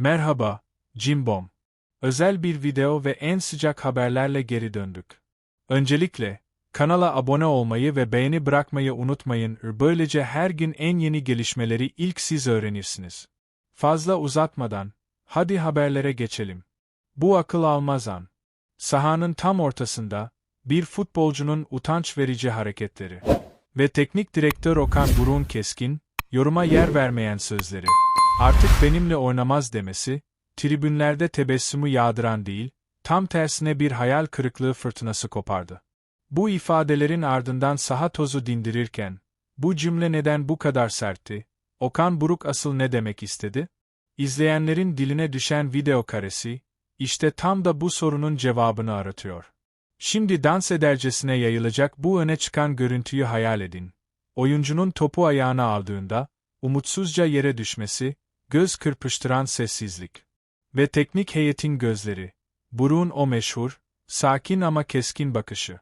Merhaba, Cimbom. Özel bir video ve en sıcak haberlerle geri döndük. Öncelikle, kanala abone olmayı ve beğeni bırakmayı unutmayın. Böylece her gün en yeni gelişmeleri ilk siz öğrenirsiniz. Fazla uzatmadan, hadi haberlere geçelim. Bu akıl almaz an. Sahanın tam ortasında, bir futbolcunun utanç verici hareketleri. Ve teknik direktör Okan Burun Keskin, yoruma yer vermeyen sözleri. Artık benimle oynamaz demesi, tribünlerde tebessümü yağdıran değil, tam tersine bir hayal kırıklığı fırtınası kopardı. Bu ifadelerin ardından saha tozu dindirirken, bu cümle neden bu kadar sertti? Okan Buruk asıl ne demek istedi? İzleyenlerin diline düşen video karesi, işte tam da bu sorunun cevabını aratıyor. Şimdi dans edercesine yayılacak bu öne çıkan görüntüyü hayal edin. Oyuncunun topu ayağına aldığında, umutsuzca yere düşmesi, göz kırpıştıran sessizlik. Ve teknik heyetin gözleri. Buruk'un o meşhur, sakin ama keskin bakışı.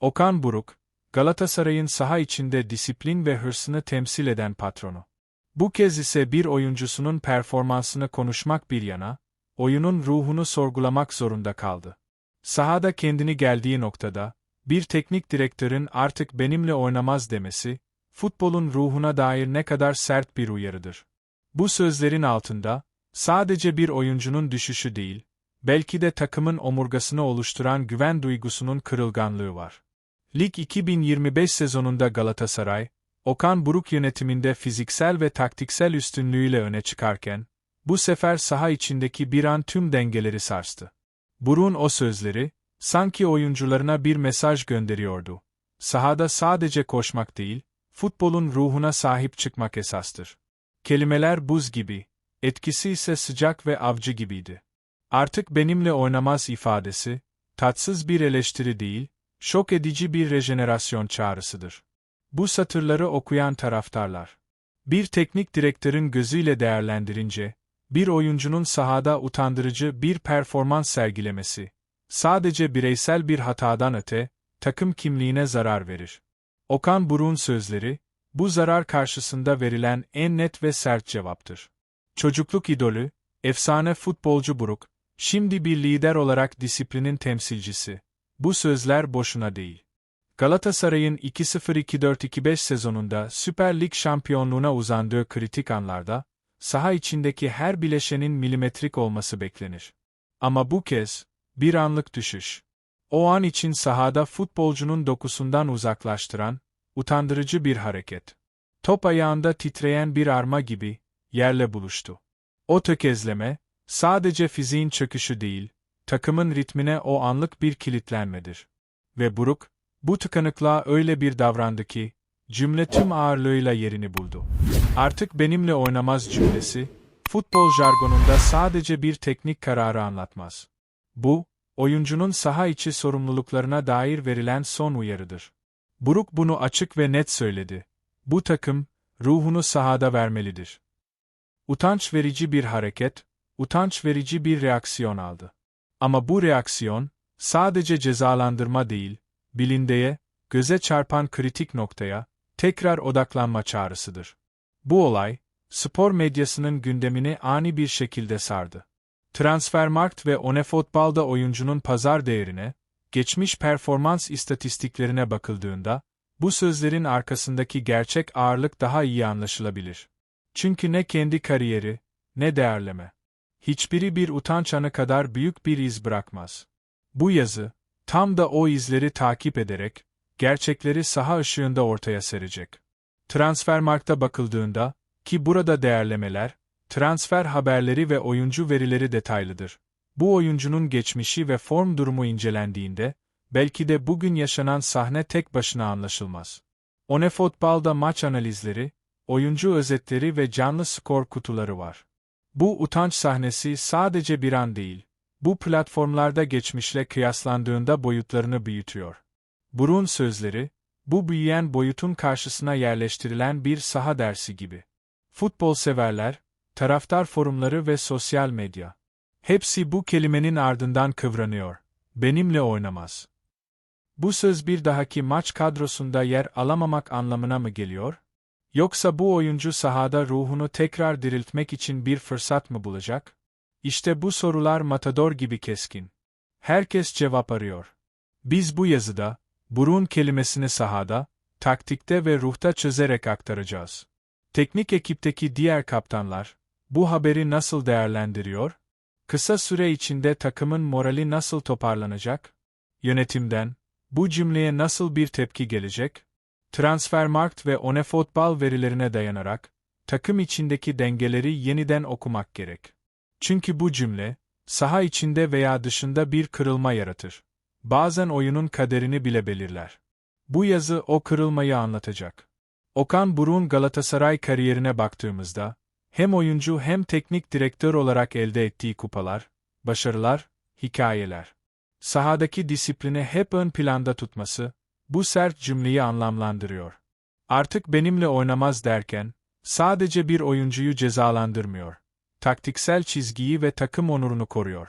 Okan Buruk, Galatasaray'ın saha içinde disiplin ve hırsını temsil eden patronu. Bu kez ise bir oyuncusunun performansını konuşmak bir yana, oyunun ruhunu sorgulamak zorunda kaldı. Sahada kendini geldiği noktada, bir teknik direktörün artık benimle oynamaz demesi, futbolun ruhuna dair ne kadar sert bir uyarıdır. Bu sözlerin altında, sadece bir oyuncunun düşüşü değil, belki de takımın omurgasını oluşturan güven duygusunun kırılganlığı var. Lig 2025 sezonunda Galatasaray, Okan Buruk yönetiminde fiziksel ve taktiksel üstünlüğüyle öne çıkarken, bu sefer saha içindeki bir an tüm dengeleri sarstı. Buruk'un o sözleri, sanki oyuncularına bir mesaj gönderiyordu. Sahada sadece koşmak değil, futbolun ruhuna sahip çıkmak esastır. Kelimeler buz gibi, etkisi ise sıcak ve avcı gibiydi. Artık benimle oynamaz ifadesi, tatsız bir eleştiri değil, şok edici bir rejenerasyon çağrısıdır. Bu satırları okuyan taraftarlar, bir teknik direktörün gözüyle değerlendirince, bir oyuncunun sahada utandırıcı bir performans sergilemesi, sadece bireysel bir hatadan öte, takım kimliğine zarar verir. Okan Buruk'un sözleri, bu zarar karşısında verilen en net ve sert cevaptır. Çocukluk idolü, efsane futbolcu Buruk, şimdi bir lider olarak disiplinin temsilcisi. Bu sözler boşuna değil. Galatasaray'ın 2-0-2-4-2-5 sezonunda Süper Lig şampiyonluğuna uzandığı kritik anlarda, saha içindeki her bileşenin milimetrik olması beklenir. Ama bu kez, bir anlık düşüş. O an için sahada futbolcunun dokusundan uzaklaştıran, utandırıcı bir hareket. Top ayağında titreyen bir arma gibi, yerle buluştu. O tökezleme, sadece fiziğin çöküşü değil, takımın ritmine o anlık bir kilitlenmedir. Ve Buruk, bu tıkanıklığa öyle bir davrandı ki, cümle tüm ağırlığıyla yerini buldu. Artık benimle oynamaz cümlesi, futbol jargonunda sadece bir teknik kararı anlatmaz. Bu, oyuncunun saha içi sorumluluklarına dair verilen son uyarıdır. Buruk bunu açık ve net söyledi. Bu takım, ruhunu sahada vermelidir. Utanç verici bir hareket, utanç verici bir reaksiyon aldı. Ama bu reaksiyon, sadece cezalandırma değil, bilindeye, göze çarpan kritik noktaya, tekrar odaklanma çağrısıdır. Bu olay, spor medyasının gündemini ani bir şekilde sardı. Transfermarkt ve Onefotbal'da oyuncunun pazar değerine, geçmiş performans istatistiklerine bakıldığında, bu sözlerin arkasındaki gerçek ağırlık daha iyi anlaşılabilir. Çünkü ne kendi kariyeri, ne değerleme. Hiçbiri bir utanç anı kadar büyük bir iz bırakmaz. Bu yazı, tam da o izleri takip ederek, gerçekleri saha ışığında ortaya serecek. Transfermarkt'a bakıldığında, ki burada değerlemeler, transfer haberleri ve oyuncu verileri detaylıdır. Bu oyuncunun geçmişi ve form durumu incelendiğinde, belki de bugün yaşanan sahne tek başına anlaşılmaz. One Futbol'da maç analizleri, oyuncu özetleri ve canlı skor kutuları var. Bu utanç sahnesi sadece bir an değil, bu platformlarda geçmişle kıyaslandığında boyutlarını büyütüyor. Burun sözleri, bu büyüyen boyutun karşısına yerleştirilen bir saha dersi gibi. Futbol severler, taraftar forumları ve sosyal medya. Hepsi bu kelimenin ardından kıvranıyor. Benimle oynamaz. Bu söz bir dahaki maç kadrosunda yer alamamak anlamına mı geliyor? Yoksa bu oyuncu sahada ruhunu tekrar diriltmek için bir fırsat mı bulacak? İşte bu sorular matador gibi keskin. Herkes cevap arıyor. Biz bu yazıda, burun kelimesini sahada, taktikte ve ruhta çözerek aktaracağız. Teknik ekipteki diğer kaptanlar, bu haberi nasıl değerlendiriyor? Kısa süre içinde takımın morali nasıl toparlanacak? Yönetimden, bu cümleye nasıl bir tepki gelecek? Transfermarkt ve One Futbol verilerine dayanarak, takım içindeki dengeleri yeniden okumak gerek. Çünkü bu cümle, saha içinde veya dışında bir kırılma yaratır. Bazen oyunun kaderini bile belirler. Bu yazı o kırılmayı anlatacak. Okan Buruk'un Galatasaray kariyerine baktığımızda, hem oyuncu hem teknik direktör olarak elde ettiği kupalar, başarılar, hikayeler. Sahadaki disiplini hep ön planda tutması, bu sert cümleyi anlamlandırıyor. Artık benimle oynamaz derken, sadece bir oyuncuyu cezalandırmıyor. Taktiksel çizgiyi ve takım onurunu koruyor.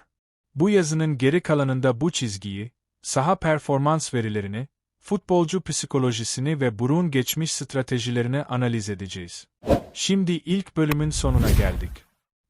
Bu yazının geri kalanında bu çizgiyi, saha performans verilerini, futbolcu psikolojisini ve burun geçmiş stratejilerini analiz edeceğiz. Şimdi ilk bölümün sonuna geldik.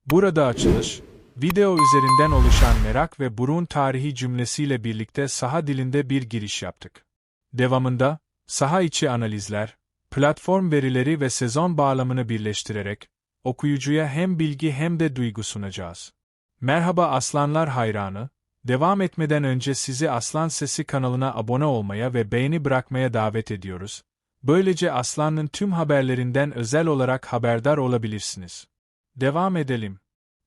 Burada açılış, video üzerinden oluşan merak ve burun tarihi cümlesiyle birlikte saha dilinde bir giriş yaptık. Devamında, saha içi analizler, platform verileri ve sezon bağlamını birleştirerek, okuyucuya hem bilgi hem de duygu sunacağız. Merhaba Aslanlar hayranı, devam etmeden önce sizi Aslan Sesi kanalına abone olmaya ve beğeni bırakmaya davet ediyoruz. Böylece Aslan'ın tüm haberlerinden özel olarak haberdar olabilirsiniz. Devam edelim.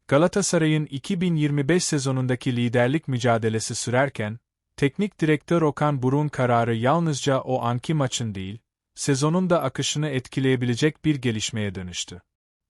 Galatasaray'ın 2025 sezonundaki liderlik mücadelesi sürerken, teknik direktör Okan Buruk'un kararı yalnızca o anki maçın değil, sezonun da akışını etkileyebilecek bir gelişmeye dönüştü.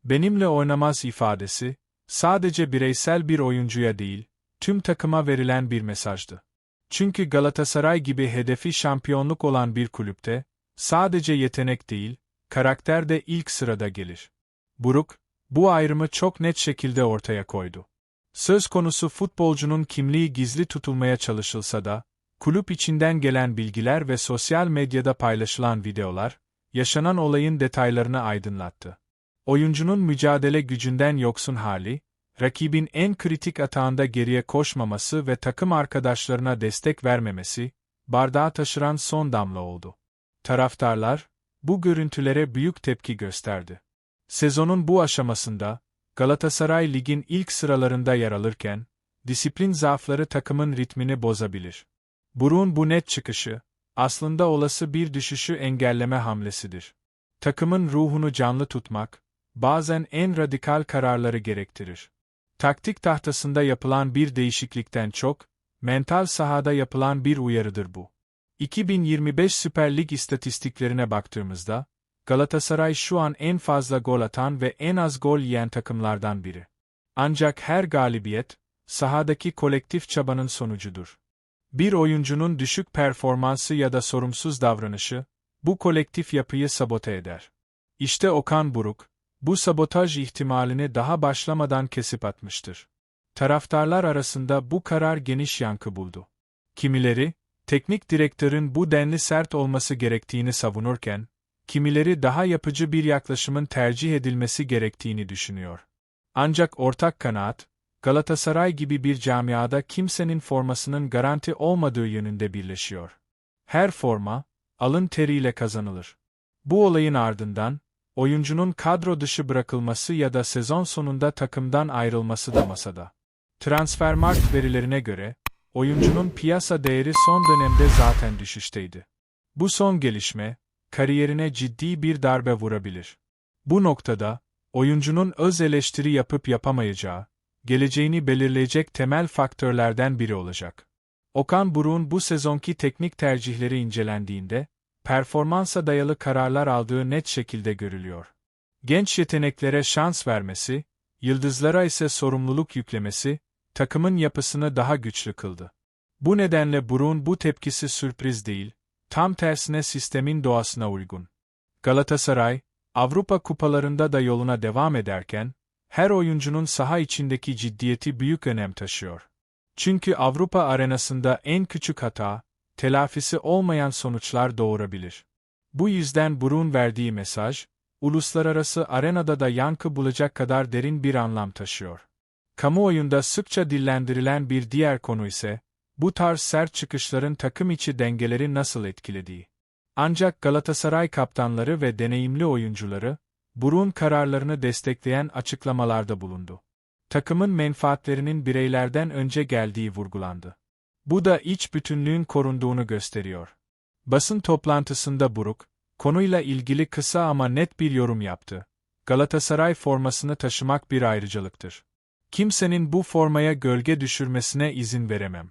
Benimle oynamaz ifadesi, sadece bireysel bir oyuncuya değil, tüm takıma verilen bir mesajdı. Çünkü Galatasaray gibi hedefi şampiyonluk olan bir kulüpte, sadece yetenek değil, karakter de ilk sırada gelir. Buruk, bu ayrımı çok net şekilde ortaya koydu. Söz konusu futbolcunun kimliği gizli tutulmaya çalışılsa da, kulüp içinden gelen bilgiler ve sosyal medyada paylaşılan videolar, yaşanan olayın detaylarını aydınlattı. Oyuncunun mücadele gücünden yoksun hali, rakibin en kritik atağında geriye koşmaması ve takım arkadaşlarına destek vermemesi, bardağı taşıran son damla oldu. Taraftarlar, bu görüntülere büyük tepki gösterdi. Sezonun bu aşamasında, Galatasaray ligin ilk sıralarında yer alırken, disiplin zaafları takımın ritmini bozabilir. Burun bu net çıkışı, aslında olası bir düşüşü engelleme hamlesidir. Takımın ruhunu canlı tutmak, bazen en radikal kararları gerektirir. Taktik tahtasında yapılan bir değişiklikten çok, mental sahada yapılan bir uyarıdır bu. 2025 Süper Lig istatistiklerine baktığımızda, Galatasaray şu an en fazla gol atan ve en az gol yiyen takımlardan biri. Ancak her galibiyet, sahadaki kolektif çabanın sonucudur. Bir oyuncunun düşük performansı ya da sorumsuz davranışı, bu kolektif yapıyı sabote eder. İşte Okan Buruk, bu sabotaj ihtimalini daha başlamadan kesip atmıştır. Taraftarlar arasında bu karar geniş yankı buldu. Kimileri, teknik direktörün bu denli sert olması gerektiğini savunurken, kimileri daha yapıcı bir yaklaşımın tercih edilmesi gerektiğini düşünüyor. Ancak ortak kanaat, Galatasaray gibi bir camiada kimsenin formasının garanti olmadığı yönünde birleşiyor. Her forma, alın teriyle kazanılır. Bu olayın ardından, oyuncunun kadro dışı bırakılması ya da sezon sonunda takımdan ayrılması da masada. Transfermarkt verilerine göre, oyuncunun piyasa değeri son dönemde zaten düşüşteydi. Bu son gelişme, kariyerine ciddi bir darbe vurabilir. Bu noktada, oyuncunun öz eleştiri yapıp yapamayacağı, geleceğini belirleyecek temel faktörlerden biri olacak. Okan Buruk'un bu sezonki teknik tercihleri incelendiğinde, performansa dayalı kararlar aldığı net şekilde görülüyor. Genç yeteneklere şans vermesi, yıldızlara ise sorumluluk yüklemesi, takımın yapısını daha güçlü kıldı. Bu nedenle Buruk'un bu tepkisi sürpriz değil, tam tersine sistemin doğasına uygun. Galatasaray, Avrupa kupalarında da yoluna devam ederken, her oyuncunun saha içindeki ciddiyeti büyük önem taşıyor. Çünkü Avrupa arenasında en küçük hata, telafisi olmayan sonuçlar doğurabilir. Bu yüzden Burun verdiği mesaj, uluslararası arenada da yankı bulacak kadar derin bir anlam taşıyor. Kamuoyunda sıkça dillendirilen bir diğer konu ise, bu tarz sert çıkışların takım içi dengeleri nasıl etkilediği. Ancak Galatasaray kaptanları ve deneyimli oyuncuları, Burun kararlarını destekleyen açıklamalarda bulundu. Takımın menfaatlerinin bireylerden önce geldiği vurgulandı. Bu da iç bütünlüğün korunduğunu gösteriyor. Basın toplantısında Buruk, konuyla ilgili kısa ama net bir yorum yaptı. Galatasaray formasını taşımak bir ayrıcalıktır. Kimsenin bu formaya gölge düşürmesine izin veremem.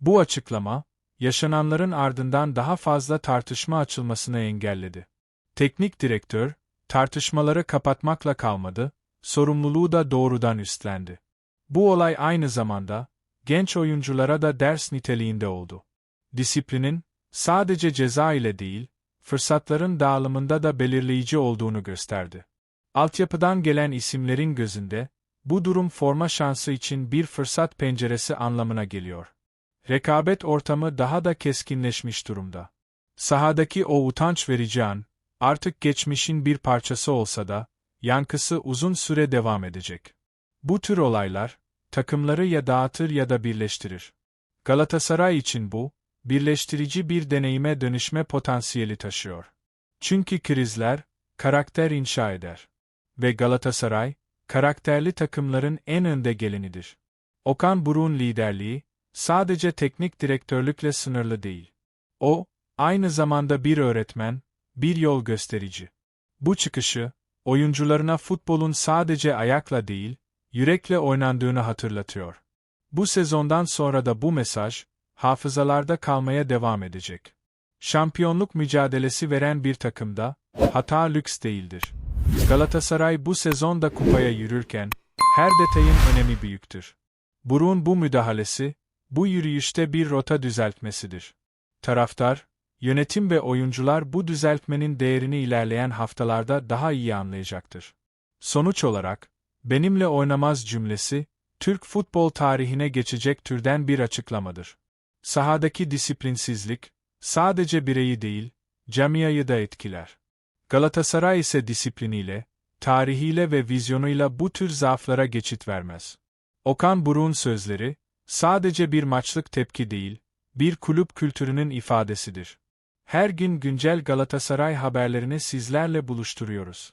Bu açıklama, yaşananların ardından daha fazla tartışma açılmasını engelledi. Teknik direktör, tartışmaları kapatmakla kalmadı, sorumluluğu da doğrudan üstlendi. Bu olay aynı zamanda, genç oyunculara da ders niteliğinde oldu. Disiplinin, sadece ceza ile değil, fırsatların dağılımında da belirleyici olduğunu gösterdi. Altyapıdan gelen isimlerin gözünde, bu durum forma şansı için bir fırsat penceresi anlamına geliyor. Rekabet ortamı daha da keskinleşmiş durumda. Sahadaki o utanç verici an, artık geçmişin bir parçası olsa da, yankısı uzun süre devam edecek. Bu tür olaylar, takımları ya dağıtır ya da birleştirir. Galatasaray için bu, birleştirici bir deneyime dönüşme potansiyeli taşıyor. Çünkü krizler, karakter inşa eder. Ve Galatasaray, karakterli takımların en önde gelenidir. Okan Buruk'un liderliği, sadece teknik direktörlükle sınırlı değil. O, aynı zamanda bir öğretmen, bir yol gösterici. Bu çıkışı, oyuncularına futbolun sadece ayakla değil, yürekle oynandığını hatırlatıyor. Bu sezondan sonra da bu mesaj, hafızalarda kalmaya devam edecek. Şampiyonluk mücadelesi veren bir takımda, hata lüks değildir. Galatasaray bu sezonda kupaya yürürken, her detayın önemi büyüktür. Burun bu müdahalesi, bu yürüyüşte bir rota düzeltmesidir. Taraftar, Yönetim ve oyuncular bu düzeltmenin değerini ilerleyen haftalarda daha iyi anlayacaktır. Sonuç olarak, benimle oynamaz cümlesi, Türk futbol tarihine geçecek türden bir açıklamadır. Sahadaki disiplinsizlik, sadece bireyi değil, camiayı da etkiler. Galatasaray ise disipliniyle, tarihiyle ve vizyonuyla bu tür zaaflara geçit vermez. Okan Buruk'un sözleri, sadece bir maçlık tepki değil, bir kulüp kültürünün ifadesidir. Her gün güncel Galatasaray haberlerini sizlerle buluşturuyoruz.